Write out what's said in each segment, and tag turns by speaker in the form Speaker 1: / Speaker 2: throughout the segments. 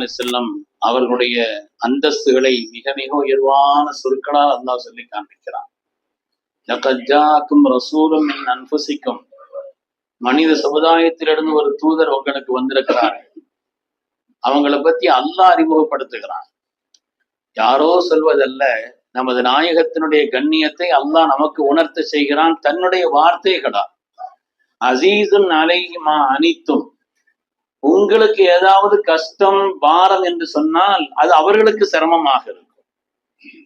Speaker 1: அலி செல்லம் அவர்களுடைய அந்தஸ்துகளை மிக மிக உயர்வான சொற்களால் அல்லா சொல்லி காண்பிக்கிறான். ரசூலும் மின் அன்ஃபுசிக்கும் மனித சமுதாயத்திலிருந்து ஒரு தூதர் உங்களுக்கு வந்திருக்கிறார். அவங்கள பத்தி அல்லாஹ் அறிமுகப்படுத்துகிறான். யாரோ சொல்வதல்ல நமது நாயகத்தினுடைய கண்ணியத்தை அல்லாஹ் நமக்கு உணர்த்த செய்கிறான் தன்னுடைய வார்த்தைகளா. அசீசும் அலையுமா அனித்தும். உங்களுக்கு ஏதாவது கஷ்டம் பாரம் என்று சொன்னால் அது அவர்களுக்கு சிரமமாக இருக்கும்.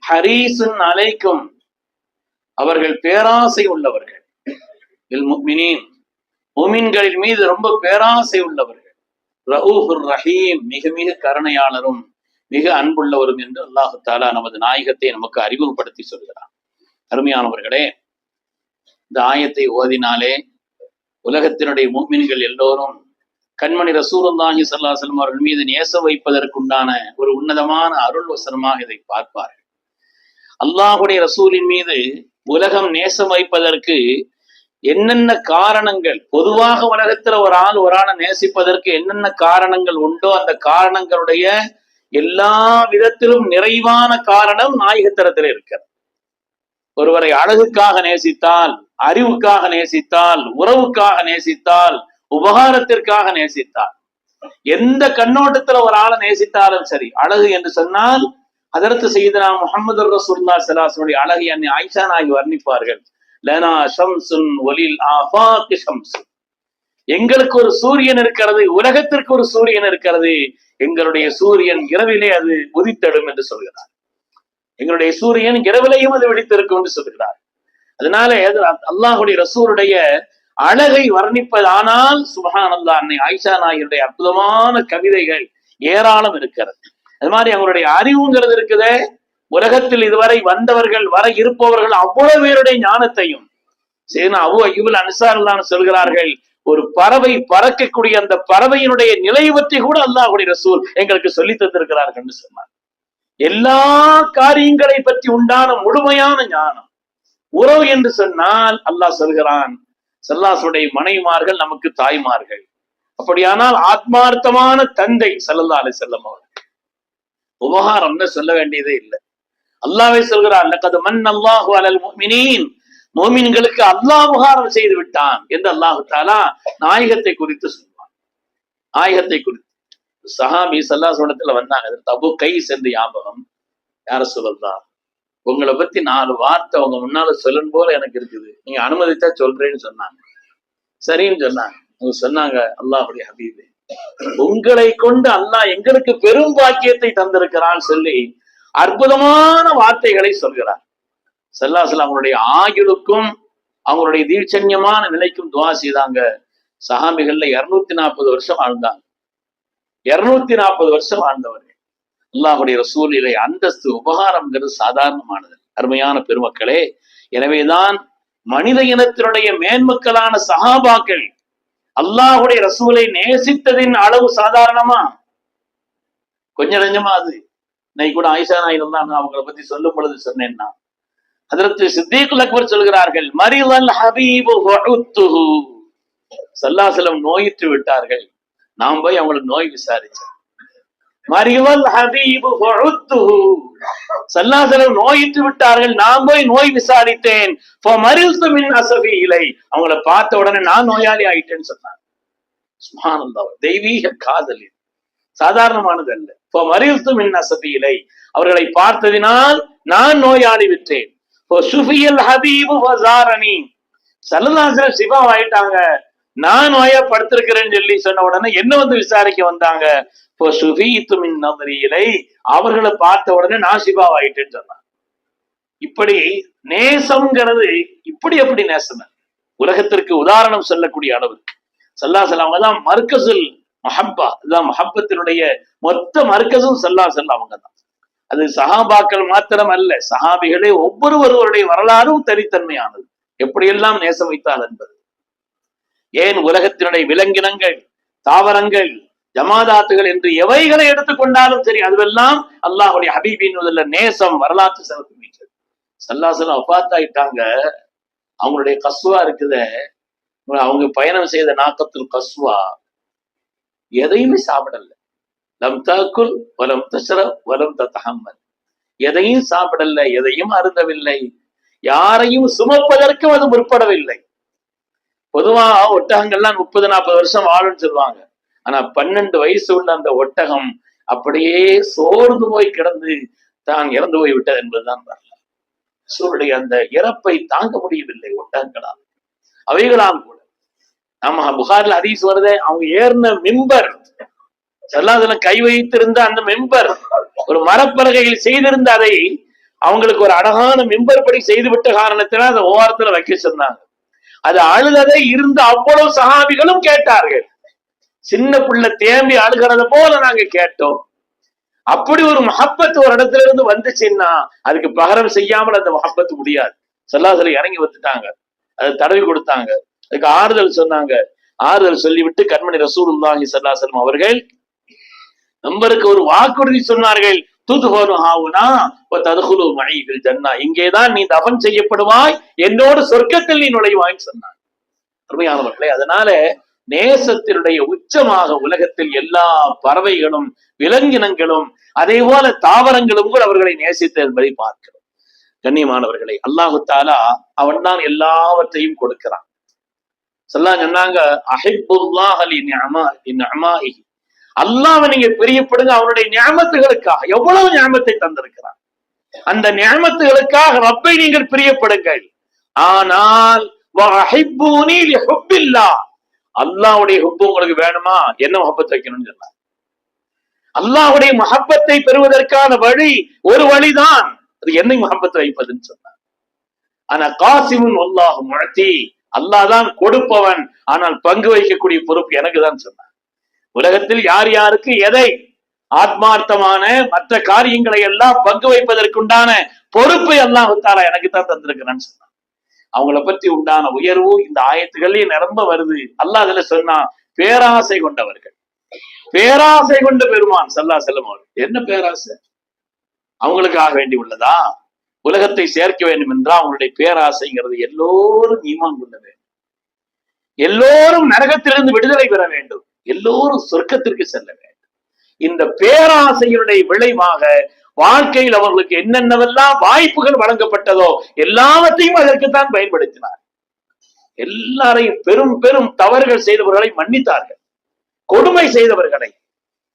Speaker 1: ஹரீசன் அலைக்கும் அவர்கள் பேராசை உள்ளவர்கள். முமின்களின் மீது ரொம்ப பேராசை உள்ளவர்கள். ரவுஃபுர் ரஹீம் மிக மிக கருணையாளரும் மிக அன்புள்ளவரும் என்று அல்லாஹு தாலா நமது நாயகத்தை நமக்கு அறிமுகப்படுத்தி சொல்கிறார் அருமையானவர்களே இந்த ஆயத்தை ஓதினாலே உலகத்தினுடைய மூமின்கள் எல்லோரும் கண்மணி ரசூரந்தாஹி சல்லா செல்லம் அவர்கள் மீது நேச வைப்பதற்குண்டான ஒரு உன்னதமான அருள் வசனமாக இதை பார்ப்பார்கள். அல்லாஹுடைய ரசூலின் மீது உலகம் நேசம் வைப்பதற்கு என்னென்ன காரணங்கள் பொதுவாக உலகத்துல ஒரு ஆள் ஒரு ஆளை நேசிப்பதற்கு என்னென்ன காரணங்கள் உண்டோ அந்த காரணங்களுடைய எல்லா விதத்திலும் நிறைவான காரணம் நாயகத்தரத்தில் இருக்கிறது. ஒருவரை அழகுக்காக நேசித்தால் அறிவுக்காக நேசித்தால் உறவுக்காக நேசித்தால் உபகாரத்திற்காக நேசித்தார். எந்த கண்ணோட்டத்துல ஒரு ஆளை நேசித்தாலும் சரி அழகு என்று சொன்னால் அதற்கு செய்தனா முகமது ரசூல்லா சலாசனுடைய அழகை அன்னை ஆயிஷா வர்ணிப்பார்கள். லனா ஷம்சுன் ஒலில் ஆஃபாக்கு ஷம்சு எங்களுக்கு ஒரு சூரியன் இருக்கிறது உலகத்திற்கு ஒரு சூரியன் இருக்கிறது. எங்களுடைய சூரியன் இரவிலே அது உதித்தடும் என்று சொல்கிறார். எங்களுடைய சூரியன் இரவிலையும் அது வெடித்திருக்கும் என்று சொல்கிறார். அதனால அல்லாஹுடைய ரசூருடைய அழகை வர்ணிப்பதானால் சுபஹான் அன்னை ஆயிஷா நாயருடைய அற்புதமான கவிதைகள் ஏராளம் இருக்கிறது. அது மாதிரி அவருடைய அறிவுங்கிறது இருக்குதே. உலகத்தில் இதுவரை வந்தவர்கள் வர இருப்பவர்கள் அவ்வளவு பேருடைய ஞானத்தையும். சரி அவு ஐயுல் அனுசாரல்லான்னு சொல்கிறார்கள் ஒரு பறவை பறக்கக்கூடிய அந்த பறவையினுடைய நிலை பற்றி கூட அல்லாஹுடைய ரசூல் எங்களுக்கு சொல்லி தந்திருக்கிறார்கள் சொன்னார். எல்லா காரியங்களை பற்றி உண்டான முழுமையான ஞானம். உறவு என்று சொன்னால் அல்லாஹ் சொல்கிறான் செல்லாசுடைய மனைவிமார்கள் நமக்கு தாய்மார்கள். அப்படியானால் ஆத்மார்த்தமான தந்தை செல்லல்லா அலை செல்லம் அவர்கள். உபகாரம்னு சொல்ல வேண்டியதே இல்லை. அல்லாவே சொல்கிறார் லக்கது மன் அல்லாஹு அலல் முஃமினீன். மோமின்களுக்கு அல்லாஹ் உபகாரம் செய்து விட்டான் என்று அல்லாஹு தாலா நாயகத்தை குறித்து சொல்வான். நாயகத்தை குறித்து. சஹாபி சல்லாசோடத்துல வந்தாங்க. தபு கை சென்று ஞாபகம் யார சொல்லலாம் உங்களை பத்தி நாலு வார்த்தை உங்க முன்னால சொல்லும் போல எனக்கு இருக்குது. நீங்க அனுமதிச்சா சொல்றேன்னு சொன்னாங்க. சரின்னு சொன்னாங்க. அவங்க சொன்னாங்க அல்லாஹுடைய ஹபீபே உங்களை கொண்டு அல்லாஹ் எங்களுக்கு பெரும் பாக்கியத்தை தந்திருக்கிறான் சொல்லி அற்புதமான வார்த்தைகளை சொல்கிறார். செல்லாசல் அவங்களுடைய ஆயுளுக்கும் அவங்களுடைய தீட்சண்யமான நிலைக்கும் துவா செய்தாங்க. சஹாபிகள்ல இருநூத்தி நாற்பது வருஷம் வாழ்ந்தாங்க. இருநூத்தி நாற்பது வருஷம் வாழ்ந்தவர்கள் அல்லாஹுடைய ரசூலிலை அந்தஸ்து உபகாரம்ங்கிறது சாதாரணமானது. அருமையான பெருமக்களே எனவேதான் மனித இனத்தினுடைய மேன்மக்களான சகாபாக்கள் அல்லாஹுடைய ரசூலை நேசித்ததின் அளவு சாதாரணமா? கொஞ்சம் கொஞ்சமா அது. இன்னைக்கு கூட ஆயிஷா நாயில் தான் அவங்கள பத்தி சொல்லும் பொழுது சொன்னேன்னா. அதற்கு சித்திகுல் அக்பர் சொல்கிறார்கள் மரிவல் ஹபீபு சல்லாசலம் நோயிற்று விட்டார்கள். நாம் போய் அவங்களுக்கு நோய் விசாரிச்சோம். மறிவல் ஹபீபு சல்லாசலம் நோயிட்டு விட்டார்கள் நான் போய் நோய் விசாரித்தேன். அசபி இலை. அவங்கள பார்த்த உடனே நான் நோயாளி ஆயிட்டேன்னு சொன்னாங்க. தெய்வீக காதல் சாதாரணமானது அல்ல. மறித்து மின் அசபி இலை. அவர்களை பார்த்ததினால் நான் நோயாளி விட்டேன் ஹபீபு சல்லல்லாசலம் சிவா ஆயிட்டாங்க. நான் நோயா படுத்திருக்கிறேன்னு சொல்லி சொன்ன உடனே என்ன வந்து விசாரிக்க வந்தாங்க? நபரியிலை அவர்களை பார்த்த உடனே நான் சிவாவாயிட்டேன்னு சொன்னான். இப்படி நேசம்ங்கிறது இப்படி எப்படி நேசம்? உலகத்திற்கு உதாரணம் சொல்லக்கூடிய அளவுக்கு சல்லாசல் அவங்க தான் மர்க்கசுல் மஹப்பா. இதுதான் மஹப்பத்தினுடைய மொத்த மர்க்கசும் சல்லா செல்ல அவங்க தான். அது சஹாபாக்கள் மாத்திரம் அல்ல சஹாபிகளே ஒவ்வொருவருவருடைய வரலாறும் தனித்தன்மையானது. எப்படியெல்லாம் நேசம் வைத்தால் என்பது. ஏன் உலகத்தினுடைய விலங்கினங்கள் தாவரங்கள் ஜமாதாத்துகள் என்று எவைகளை எடுத்துக்கொண்டாலும் சரி அதுவெல்லாம் அல்லாஹுடைய ஹபீபின் முதல்ல நேசம் வரலாற்று சிறப்பு மீட்டது சல்லாசலம் அப்பாத்தாயிட்டாங்க அவங்களுடைய கஸ்வா இருக்குத. அவங்க பயணம் செய்த நாக்கத்தில் கஸ்வா. எதையுமே சாப்பிடல. லம் தாக்குல் வலம் தசர வலம் தத்தஹம்மல் எதையும் சாப்பிடல எதையும் அருந்தவில்லை. யாரையும் சுமப்பதற்கும் அது முற்படவில்லை. பொதுவா ஒட்டகங்கள்லாம் முப்பது நாற்பது வருஷம் வாழும்னு சொல்லுவாங்க. ஆனா பன்னெண்டு வயசு உள்ள அந்த ஒட்டகம் அப்படியே சோர்ந்து போய் கிடந்து தான் இறந்து போய் விட்டது என்பதுதான் வரலாறு. சூருடைய அந்த இறப்பை தாங்க முடியவில்லை ஒட்டகங்களால். அவைகளால் கூட. ஆமா புகார்ல ஹதீஸ் வருதே அவங்க ஏறின மெம்பர். செல்லாதுல கை வைத்திருந்த அந்த மெம்பர் ஒரு மரப்பலகையில் செய்திருந்த அதை அவங்களுக்கு ஒரு அழகான மெம்பர் படி செய்துவிட்ட காரணத்தினால் அந்த ஓரத்துல வைக்க சொன்னாங்க. அது அழுததை இருந்த அவ்வளவு சகாபிகளும் கேட்டார்கள். சின்ன புள்ள தேம்பி அழுகிறத போல நாங்க கேட்டோம். அப்படி ஒரு மஹப்பத் ஒரு இடத்துல இருந்து வந்துச்சுன்னா அதுக்கு பகரம் செய்யாமல் அந்த மஹப்பத் முடியாது. செல்லாசலை இறங்கி வந்துட்டாங்க. அதை தடவி கொடுத்தாங்க. அதுக்கு ஆறுதல் சொன்னாங்க. ஆறுதல் சொல்லிவிட்டு கண்மணி ரசூலுல்லாஹி சல்லாசலம் அவர்கள் நம்பருக்கு ஒரு வாக்குறுதி சொன்னார்கள். ஆவுனா ஜன்னா. இங்கேதான் நீ தவன் செய்யப்படுவாய். என்னோடு சொர்க்கத்தில் நீ நுழைவாய் சொன்னாங்க. அருமையானவர்களே அதனால நேசத்தினுடைய உச்சமாக உலகத்தில் எல்லா பறவைகளும் விலங்கினங்களும் அதே போல தாவரங்களும் கூட அவர்களை நேசித்த என்பதை பார்க்கிறோம். கண்ணியமானவர்களை அல்லாஹு தாலா அவன் தான் எல்லாவற்றையும் கொடுக்கிறான். சொல்லா சொன்னாங்க அஹிபுல்லாஹ் அலி நிஅமா நிஅமாஹி அல்லாஹ்வை நீங்க பிரியப்படுங்க அவனுடைய ஞாபகத்துகளுக்காக எவ்வளவு ஞாபகத்தை தந்திருக்கிறான். அந்த ஞாபகத்துகளுக்காக ரப்பை நீங்கள் பிரியப்படுங்கள். ஆனால் அல்லாவுடைய ஹுப்பு உங்களுக்கு வேணுமா? என்ன முகப்பத் வைக்கணும்னு சொன்னார். அல்லாவுடைய மஹப்பத்தை பெறுவதற்கான வழி ஒரு வழிதான். அது என்னை முகப்பத் வைப்பதுன்னு சொன்னார். ஆனா காசிமுன் அல்லாஹ் முழத்தி அல்லாஹ் தான் கொடுப்பவன். ஆனால் பங்கு வைக்கக்கூடிய பொறுப்பு எனக்கு தான் சொன்னார். உலகத்தில் யார் யாருக்கு எதை ஆத்மார்த்தமான மற்ற காரியங்களை எல்லாம் பங்கு வைப்பதற்குண்டான பொறுப்பை அல்லாஹ் தாரா எனக்கு தான் தந்திருக்கிறான்னு சொன்னான் அவங்கள பற்றி உண்டான உயர்வு இந்த ஆயத்துகள்லயே நிரம்ப வருது. அல்லாஹ் அதுல சொன்னா பேராசை கொண்டவர்கள். பேராசை கொண்ட பெருமான் சல்லா செல்லம் அவர்கள். என்ன பேராசை? அவங்களுக்காக வேண்டி உள்ளதா? உலகத்தை சேர்க்க வேண்டும் என்றால் அவங்களுடைய பேராசைங்கிறது எல்லோரும் ஈமான் கொள்ள வேண்டும் எல்லோரும் நரகத்திலிருந்து விடுதலை பெற வேண்டும். எல்லோரும் சொர்க்கத்திற்கு செல்ல வேண்டும். இந்த பேராசையினுடைய விளைவாக வாழ்க்கையில் அவர்களுக்கு என்னென்னவெல்லாம் வாய்ப்புகள் வழங்கப்பட்டதோ எல்லாவற்றையும் அதற்குத்தான் பயன்படுத்தினார். எல்லாரையும் பெரும் பெரும் தவறுகள் செய்தவர்களை மன்னித்தார்கள். கொடுமை செய்தவர்களை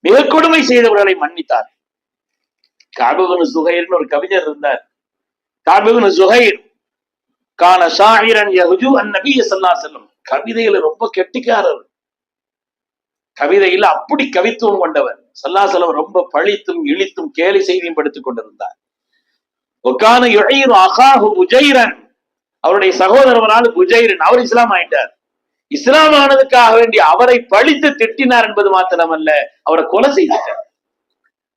Speaker 1: மிக கொடுமை செய்தவர்களை மன்னித்தார்கள். காபுபனு சுகைர்னு ஒரு கவிஞர் இருந்தார். காபுபனு சுகைர் கான சாயிரன் யகுஜு அந்நபி சல்லா செல்லும் கவிதையில ரொம்ப கெட்டிக்காரர். கவிதையில அப்படி கவித்துவம் கொண்டவர். சல்லாசலம் ரொம்ப பழித்தும் இழித்தும் கேலி செய்தியும் படுத்துக் கொண்டிருந்தார். ஒக்கான அகாஹு புஜைரன் அவருடைய சகோதரவனால் புஜைரன் அவர் இஸ்லாம் ஆயிட்டார். இஸ்லாம் ஆனதுக்காக வேண்டி அவரை பழித்து திட்டினார் என்பது மாத்திரமல்ல அவரை கொலை செய்துட்டார்.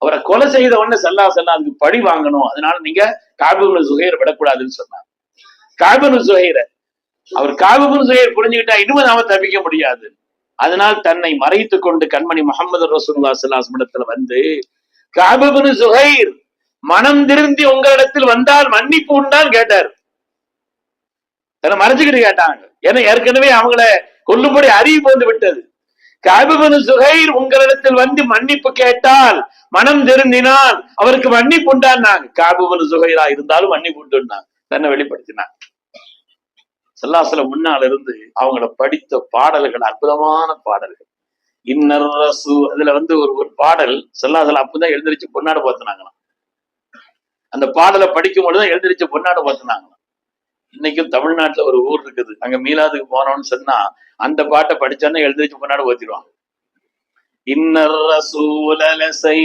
Speaker 1: அவரை கொலை செய்த உடனே சல்லா சல்லா அதுக்கு பழி வாங்கணும். அதனால நீங்க காபிபுல் சுகைர் விடக்கூடாதுன்னு சொன்னார். காபிபுல் சுகைர அவர் காபிபுல் சுகைர் புரிஞ்சுக்கிட்டா இனிமே நாம தப்பிக்க முடியாது. அதனால் தன்னை மறைத்துக் கொண்டு கண்மணி முகமது ரசூல்லா சல்லாஸ் வந்து காபிபுல் சுகைர் மனம் திருந்தி உங்களிடத்தில் வந்தால் மன்னிப்பு உண்டான்னு கேட்டார். தன்னை மறைச்சுக்கிட்டு கேட்டாங்க. ஏன்னா ஏற்கனவே அவங்கள கொல்லும்படி அறிவிப்பு வந்து விட்டது. காபிபனு சுகைர் உங்களிடத்தில் வந்து மன்னிப்பு கேட்டால் மனம் திருந்தினால் அவருக்கு மன்னிப்பு உண்டான்னாங்க. காபிபனு சுகைரா இருந்தாலும் மன்னிப்பு உண்டுன்னாங்க. தன்னை வெளிப்படுத்தினாங்க. செல்லாசல முன்னால் இருந்து அவங்கள படித்த பாடல்கள் அற்புதமான பாடல்கள். இன்னர் ரசு அதுல வந்து ஒரு ஒரு பாடல் செல்லாசல அப்பதான் எழுந்திரிச்சு பொன்னாடு பார்த்துனாங்களாம் அந்த பாடலை படிக்கும் பொழுதுதான் எழுந்திரிச்சு பொன்னாடு பார்த்துனாங்களாம் இன்னைக்கும் தமிழ்நாட்டுல ஒரு ஊர் இருக்குது. அங்க மீலாதுக்கு போனோம்னு சொன்னா அந்த பாட்டை படிச்சானே எழுந்திரிச்சு பொன்னாடு ஓத்திடுவாங்க இன்னர் ரசூலலசை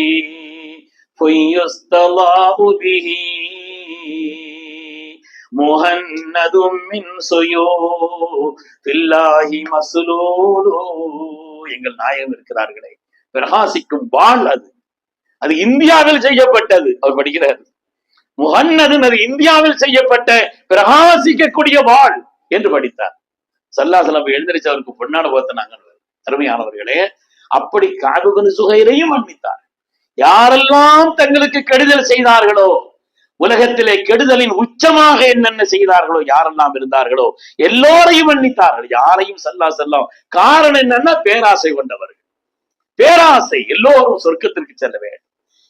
Speaker 1: பொய்யஸ்தலாஹு பிஹி. முஹன்னதும் மின் சுயோ பில்லாஹி எங்கள் நாயகம் இருக்கிறார்களே பிரகாசிக்கும் வாழ் அது அது இந்தியாவில் செய்யப்பட்டது அவர் படிக்கிறார் முகன்னதும் அது இந்தியாவில் செய்யப்பட்ட பிரகாசிக்கக்கூடிய வாழ் என்று படித்தார் சல்லாசலம் எழுந்திரிச்சு அவருக்கு பொன்னாடு போத்தினாங்க அருமையானவர்களே அப்படி காபுகன் சுகைரையும் மன்னித்தார் யாரெல்லாம் தங்களுக்கு கெடுதல் செய்தார்களோ உலகத்திலே கெடுதலின் உச்சமாக என்னென்ன செய்தார்களோ யாரெல்லாம் இருந்தார்களோ எல்லோரையும் மன்னித்தார்கள். யாரையும் சல்லா செல்லாம். காரணம் என்னன்னா பேராசை கொண்டவர்கள். பேராசை எல்லோரும் சொர்க்கத்திற்கு செல்ல வேண்டும்.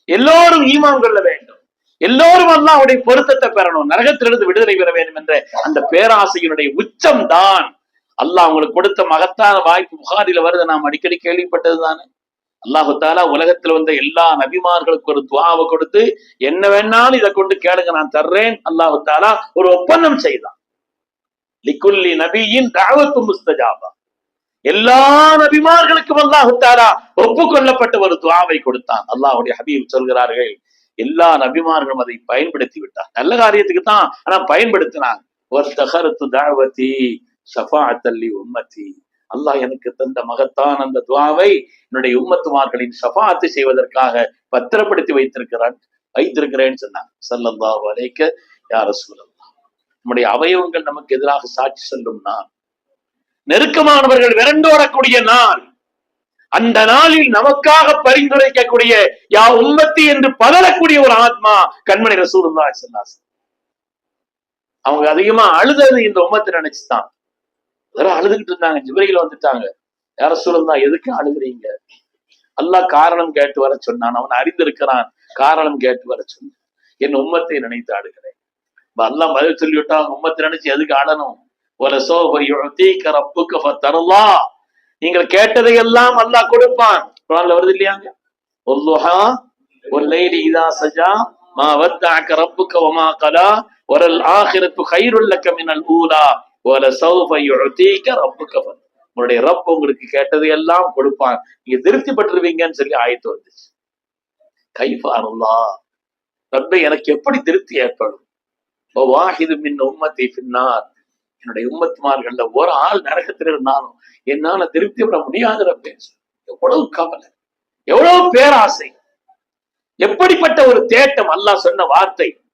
Speaker 1: எல்லோரும் ஈமான் கொள்ள வேண்டும். எல்லோரும் அல்லாஹ்வுடைய பொருத்தத்தை பெறணும். நரகத்திலிருந்து விடுதலை பெற வேண்டும் என்ற அந்த பேராசையினுடைய உச்சம் தான் அல்லாஹ் உங்களுக்கு கொடுத்த மகத்தான வாய்ப்பு புகாரில வருது. நாம் அடிக்கடி கேள்விப்பட்டது தானே அல்லாஹு தாலா உலகத்துல வந்த எல்லா நபிமார்களுக்கு ஒரு துவாவை கொடுத்து என்ன வேணாலும் இதை கொண்டு கேளுங்க நான் தர்றேன். அல்லாஹு தாலா ஒரு ஒப்பந்தம் செய்தான். லிக்குல்லி நபியின் தாவத்து முஸ்தஜாபா. எல்லா நபிமார்களுக்கும் அல்லாஹு தாலா ஒப்புக்கொள்ளப்பட்ட ஒரு துவாவை கொடுத்தான். அல்லாஹுடைய ஹபீப் சொல்கிறார்கள் எல்லா நபிமார்களும் அதை பயன்படுத்தி விட்டார். நல்ல காரியத்துக்கு தான் ஆனா பயன்படுத்தினாங்க. ஒரு தகரத்து தாவதி தள்ளி உம்மத்தி. அல்லாஹ் எனக்கு தந்த மகத்தான் அந்த துவாவை என்னுடைய உம்மத்துமார்களின் சபாத்து செய்வதற்காக பத்திரப்படுத்தி வைத்திருக்கிறான் வைத்திருக்கிறேன்னு சொன்னாங்க ஸல்லல்லாஹு அலைக்க யா ரசூலல்லாஹ். நம்முடைய அவயவங்கள் நமக்கு எதிராக சாட்சி சொல்லும் நான் நெருக்கமானவர்கள் விரண்டோடக்கூடிய நாள். அந்த நாளில் நமக்காக பரிந்துரைக்கக்கூடிய யா உம்மத்தி என்று பலரக்கூடிய ஒரு ஆத்மா கண்மணி ரசூலுல்லாஹி தான் சொன்னா அவங்க அதிகமா அழுதது இந்த உம்மத்தை நினைச்சுதான். வேற அழுதுகிட்டு இருந்தாங்க ஜிப்ரையில் வந்துட்டாங்க. யார சொல்லுந்தா எதுக்கு அழுகுறீங்க? அல்லாஹ் காரணம் கேட்டு வர சொன்னான் அவன் அறிந்திருக்கிறான் காரணம் கேட்டு வர சொன்னான். என் உம்மத்தை நினைத்து அழுகிறேன். இப்ப அல்லாஹ் பதில் சொல்லிவிட்டா அவங்க உம்மத்தை நினைச்சு எதுக்கு ஆடணும் ஒரு சோபை ரப்புக்கு தரலா நீங்கள் கேட்டதை எல்லாம் அல்லாஹ் கொடுப்பான். குரான்ல வருது இல்லையாங்க? ஒல்லுஹா ஒல்லைலி இதா சஜா மா வத்தாக்க ரப்புக்க ஒமா கலா வரல் ஆகிரத்து கைருள்ளக்க மினல் ஊலா. உங்களுடைய ரப் உங்களுக்கு கேட்டது எல்லாம் கொடுப்பான். நீங்க திருப்தி பட்டுருவீங்கன்னு சொல்லி ஆயத்து வந்துச்சு. கைஃபாருல்லா. ரப்பை எனக்கு எப்படி திருப்தி ஏற்படும்? வாஹிது மின் உம்மத்தை பின்னார் என்னுடைய உம்மத்துமார்கள்ல ஒரு ஆள் நரகத்தில் இருந்தாலும் என்னால திருப்தி பெற முடியாது ரப்பேன் எவ்வளவு கவலை. எவ்வளவு பேராசை. எப்படிப்பட்ட ஒரு தேட்டம் அல்லாஹ் சொன்ன வார்த்தை.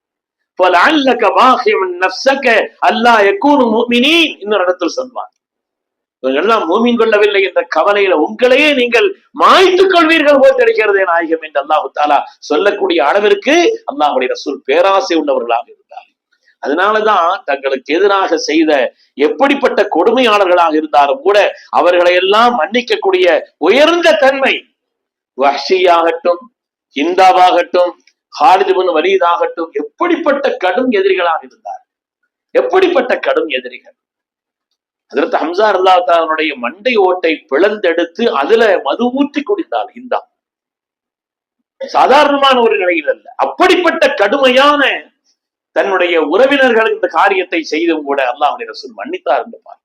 Speaker 1: فَلَعَلَّكَ بَاخِعٌ نَفْسَكَ أَلَّا يَكُونُوا مُؤْمِنِينَ இன்னொரு இடத்தில் சொல்வார் இவங்க எல்லாம் மூமின் கொள்ளவில்லை என்ற கவலையில உங்களையே நீங்கள் மாய்த்துக் கொள்வீர்கள் போல் தெரிகிறதே நாயகம் என்று அல்லாஹு தாலா சொல்லக்கூடிய அளவிற்கு அல்லாஹுடைய ரசூல் பேராசை உள்ளவர்களாக இருந்தார் அதனாலதான் தங்களுக்கு எதிராக செய்த எப்படிப்பட்ட கொடுமையாளர்களாக இருந்தாலும் கூட அவர்களை எல்லாம் மன்னிக்கக்கூடிய உயர்ந்த தன்மை வஹ்ஷியாகட்டும் ஹிந்தாவாகட்டும் ஹாலிதுபின் வலிதாகட்டும் எப்படிப்பட்ட கடும் எதிரிகளாக இருந்தார்? எப்படிப்பட்ட கடும் எதிரிகள்? அதற்கு ஹம்சா அல்லாத்தானுடைய மண்டை ஓட்டை பிளந்தெடுத்து அதுல மது ஊற்றி குடித்தார் இந்தா. சாதாரணமான ஒரு நிலையில் அல்ல. அப்படிப்பட்ட கடுமையான தன்னுடைய உறவினர்கள் இந்த காரியத்தை செய்தும் கூட அல்லாஹ் ரசூல் மன்னித்தார் என்று பார்க்க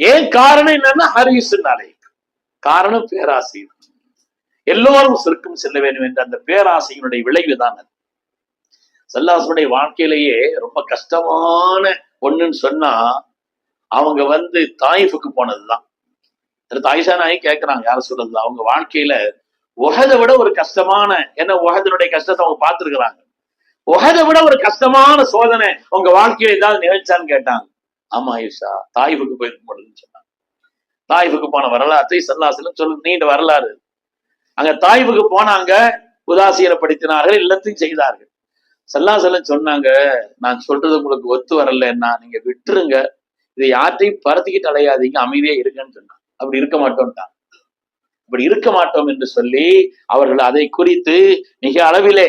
Speaker 1: ஏன் காரணம் என்னன்னா ஹரிசுனாலே காரணம் பேராசை எல்லோரும் சொர்க்கம் செல்ல வேண்டும் என்ற அந்த பேராசையினுடைய விளைவுதான் அது. சல்லாசனுடைய வாழ்க்கையிலேயே ரொம்ப கஷ்டமான ஒண்ணுன்னு சொன்னா அவங்க வந்து தாயிஃபுக்கு போனதுதான். தாய்ஷா நாய் கேட்கிறாங்க யார சொல்றது அவங்க வாழ்க்கையில உகதை விட ஒரு கஷ்டமான என்ன உகதனுடைய கஷ்டத்தை அவங்க பார்த்திருக்கிறாங்க. உகதை விட ஒரு கஷ்டமான சோதனை உங்க வாழ்க்கையில ஏதாவது நிகழ்ச்சான்னு கேட்டாங்க. ஆமா ஆயுஷா தாயிஃபுக்கு போயிருக்க முடியுதுன்னு சொன்னாங்க. தாயிஃபுக்கு போன வரலாற்றை சல்லாசலம் சொல்லு நீண்ட வரலாறு. அங்க தாய்வுக்கு போனாங்க உதாசீனப்படுத்தினார்கள் எல்லாத்தையும் செய்தார்கள். சல்லாசலம் சொன்னாங்க நான் சொல்றது உங்களுக்கு ஒத்து வரலன்னா நீங்க விட்டுருங்க. இதை யார்ட்டையும் பரத்திக்கிட்டு அலையாதீங்க அமைதியா இருங்கன்னு சொன்னான் அப்படி இருக்க மாட்டோம்ட்டாங்க அப்படி இருக்க மாட்டோம் என்று சொல்லி அவர்கள் அதை குறித்து மிக அளவிலே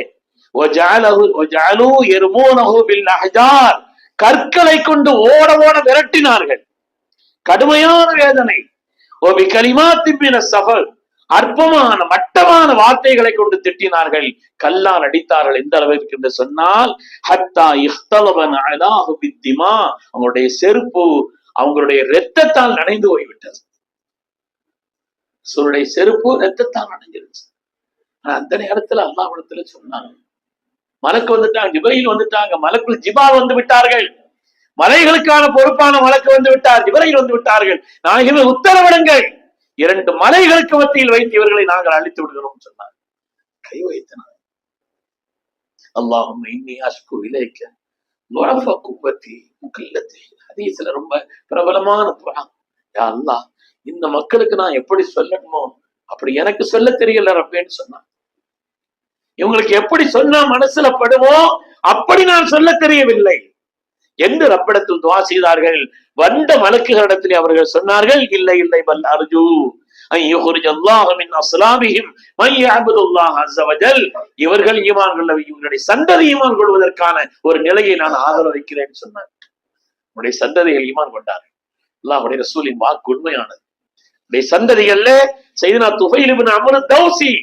Speaker 1: கற்களை கொண்டு ஓட ஓட விரட்டினார்கள். கடுமையான வேதனை. ஓபி கலிமாத்தின் சஃபல் அற்பமான மட்டமான வார்த்தைகளை கொண்டு திட்டினார்கள். கல்லால் அடித்தார்கள் எந்த அளவிற்கு என்று சொன்னால் ஹத்தா இஹ்தலவன் பித்திமா அவங்களுடைய செருப்பு அவங்களுடைய இரத்தத்தால் நனைந்து போய்விட்டது. சொல்லுடைய செருப்பு ரத்தத்தால் நனைஞ்சிருச்சு. ஆனா அந்த நேரத்துல அல்லாவிடத்துல சொன்னாங்க. மலக்கு வந்துட்டாங்க ஜிபரையில் வந்துட்டாங்க மலக்குள் ஜிபா வந்து விட்டார்கள். மலைகளுக்கான பொறுப்பான மலக்கு வந்து விட்டார் ஜிபரையில் வந்து விட்டார்கள். நாயகமே உத்தரவிடுங்கள். இரண்டு மலைகளுக்கு மத்தியில் வைத்து இவர்களை நாங்கள் அழித்து விடுகிறோம் சொன்னார். கை வைத்தனர். அல்லாஹும் இன்னி அஷ்கு இலைக்க நுழஃப குப்பத்தி முக்கல்லத்தை ஹதீஸ்ல ரொம்ப பிரபலமான குரான். யா அல்லாஹ் இந்த மக்களுக்கு நான் எப்படி சொல்லணுமோ அப்படி எனக்கு சொல்ல தெரியல ரப்பேன்னு சொன்னான் இவங்களுக்கு எப்படி சொன்னா மனசுல படுவோம் அப்படி நான் சொல்ல தெரியவில்லை. என்று ரப்பிடத்தில் துவா செய்தார்கள். வந்த மலக்குகளிடத்திலே அவர்கள் சொன்னார்கள் இல்லை இல்லை வல் அர்ஜு. இவர்கள் ஈமான் கொள்ள இவர்களுடைய சந்ததி ஈமான் கொள்வதற்கான ஒரு நிலையை நான் ஆதரவிக்கிறேன் சொன்னார். உடைய சந்ததிகள் ஈமான் கொண்டார்கள். அல்லாஹுடைய ரசூலின் வாக்கு உண்மையானது. உடைய சந்ததிகள்ல செய்தனா துஃபைலிபின் அமரு தௌசி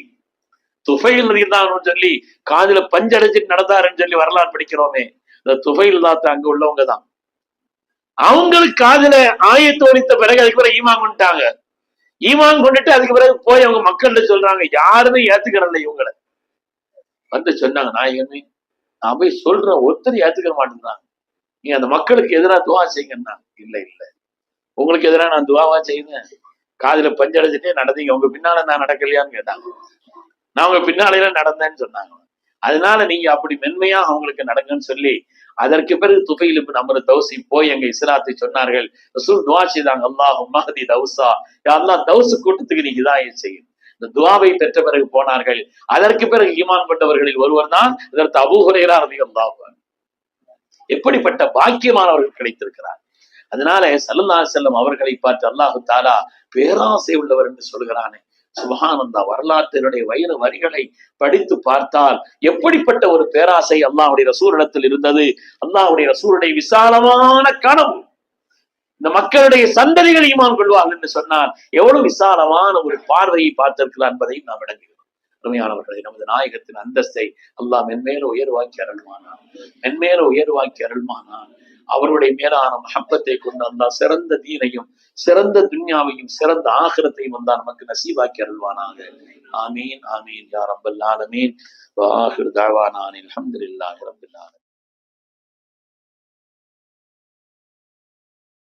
Speaker 1: துஃபைல் இருந்தான்னு சொல்லி காதில பஞ்சடைச்சிட்டு நடந்தாருன்னு சொல்லி வரலாறு படிக்கிறோமே. இந்த துஃபைல் தான் அங்க உள்ளவங்க தான் அவங்களுக்கு காதுல ஆயத்தோடித்த பிறகு அதுக்கு பிறகு ஈமான் கொண்டுட்டாங்க. ஈமான் கொண்டுட்டு அதுக்கு பிறகு போய் அவங்க மக்கள்கிட்ட சொல்றாங்க யாருமே ஏத்துக்கிறல்ல இவங்கள. வந்து சொன்னாங்க நாயகமே நான் போய் சொல்றேன் ஒருத்தர் ஏத்துக்க மாட்டேங்கிறாங்க நீங்க அந்த மக்களுக்கு எதிராக துவா செய்யுங்கன்னா இல்ல இல்ல. உங்களுக்கு எதிராக நான் துவாவா செய்தேன் காதுல பஞ்சடைச்சிட்டே நடந்தீங்க உங்க பின்னால நான் நடக்கலையான்னு கேட்டாங்க. நான் உங்க பின்னாலையில நடந்தேன்னு சொன்னாங்க. அதனால நீங்க அப்படி மென்மையா அவங்களுக்கு நடக்குன்னு சொல்லி அதற்கு பிறகு துஃபைல் இப்னு அம்ரு தௌசி போய் எங்க இஸ்லாத்தை சொன்னார்கள். ரசூல் துவா செய்தாங்க அல்லாஹ் மஹதி தௌசா. அல்லாஹ் தௌசு கூட்டத்துக்கு நீங்க இதான் செய்யும் இந்த துவாவை பெற்ற பிறகு போனார்கள். அதற்கு பிறகு ஈமான் பட்டவர்களில் ஒருவர் தான் இதற்கு அபூஹுரைரா ரலியல்லாஹு அன்ஹு. எப்படிப்பட்ட பாக்கியமானவர்கள் கிடைத்திருக்கிறார். அதனால சல்லல்லா செல்லம் அவர்களை பார்த்து அல்லாஹு தாலா பேராசை உள்ளவர் என்று சொல்கிறானே சுபஹானந்தா வரலாற்றினுடைய வைர வரிகளை படித்து பார்த்தால் எப்படிப்பட்ட ஒரு பேராசை அல்லாவுடைய ரசூரிடத்தில் இருந்தது? அல்லாவுடைய ரசூருடைய விசாலமான கனவு. இந்த மக்களுடைய சந்ததிகள் ஈமான் கொள்வார்கள் என்று சொன்னால் எவ்வளவு விசாலமான ஒரு பார்வையை பார்த்திருக்கிறார் என்பதையும் நாம் விளங்குகிறோம். அருமையானவர்களை நமது நாயகத்தின் அந்தஸ்தை அல்லாஹ் மென்மேல உயர்வாக்கி அருள்மானான் மென்மேல உயர்வாக்கி அருள்மானான் அவருடைய மேலான மஹப்பத்தை கொண்டு அல்லாஹ் சிறந்த தீனையும் சிறந்த துன்யாவையும் சிறந்த ஆகிரத்தையும் வந்தா நமக்கு நசீவாக்கி அருள்வானாக. ஆமீன் ஆமீன் யார் ரப்பல் ஆலமீன். வாஹிர் தாவானான் அல்ஹம்துலில்லாஹி ரப்பில் ஆலமீன்.